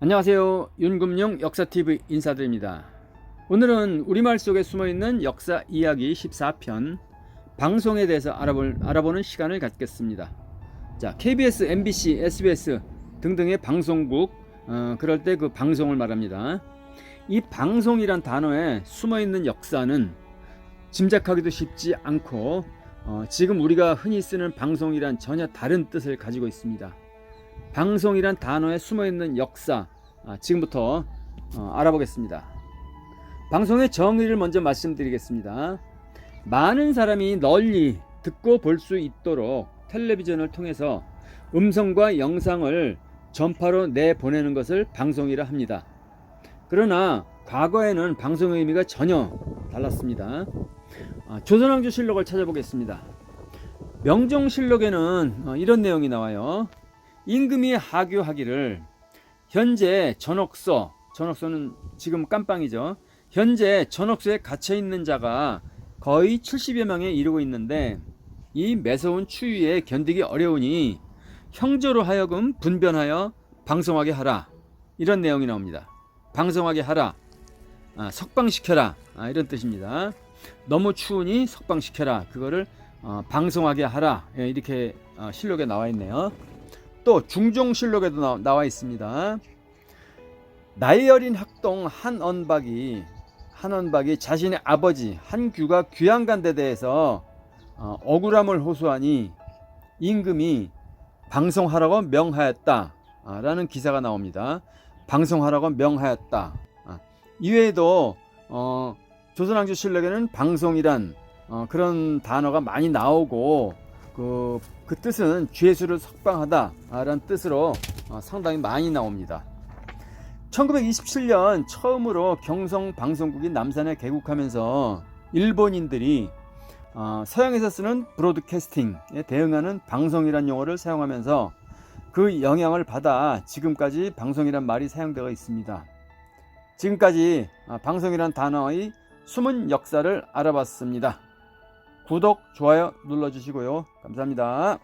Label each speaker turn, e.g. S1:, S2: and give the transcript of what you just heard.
S1: 안녕하세요. 윤금용 역사TV 인사드립니다. 오늘은 우리말 속에 숨어있는 역사 이야기 14편 방송에 대해서 알아볼, 알아보는 시간을 갖겠습니다. 자, KBS, MBC, SBS 등등의 방송국 어, 그럴 때 그 방송을 말합니다. 이 방송이란 단어에 숨어있는 역사는 짐작하기도 쉽지 않고 어, 지금 우리가 흔히 쓰는 방송이란 전혀 다른 뜻을 가지고 있습니다. 방송이란 단어에 숨어 있는 역사 아, 지금부터 어, 알아보겠습니다. 방송의 정의를 먼저 말씀드리겠습니다. 많은 사람이 널리 듣고 볼 수 있도록 텔레비전을 통해서 음성과 영상을 전파로 내보내는 것을 방송이라 합니다. 그러나 과거에는 방송의 의미가 전혀 달랐습니다. 아, 조선왕조 실록을 찾아보겠습니다. 명종실록에는 어, 이런 내용이 나와요. 임금이 하교하기를 현재 전옥서, 전옥서는 지금 깜빵이죠. 현재 전옥서에 갇혀 있는 자가 거의 70여 명에 이르고 있는데 이 매서운 추위에 견디기 어려우니 형제로 하여금 분변하여 방송하게 하라. 이런 내용이 나옵니다. 방송하게 하라. 아, 석방시켜라. 아, 이런 뜻입니다. 너무 추우니 석방시켜라. 그거를 어, 방송하게 하라. 예, 이렇게 어, 실록에 나와 있네요. 또 중종실록에도 나, 나와 있습니다. 나이 어린 학동 한언박이 한언박이 자신의 아버지 한규가 귀양간 데 대해서 어, 억울함을 호소하니 임금이 방송하라고 명하였다라는 기사가 나옵니다. 방송하라고 명하였다. 아, 이외에도 어, 조선왕조 실록에는 방송이란 어, 그런 단어가 많이 나오고 그, 그 뜻은 죄수를 석방하다라는 뜻으로 어, 상당히 많이 나옵니다. 1927년 처음으로 경성 방송국이 남산에 개국하면서 일본인들이 어, 서양에서 쓰는 브로드캐스팅에 대응하는 방송이란 용어를 사용하면서 그 영향을 받아 지금까지 방송이란 말이 사용되어 있습니다. 지금까지 아, 방송이란 단어의 숨은 역사를 알아봤습니다. 구독, 좋아요 눌러주시고요. 감사합니다.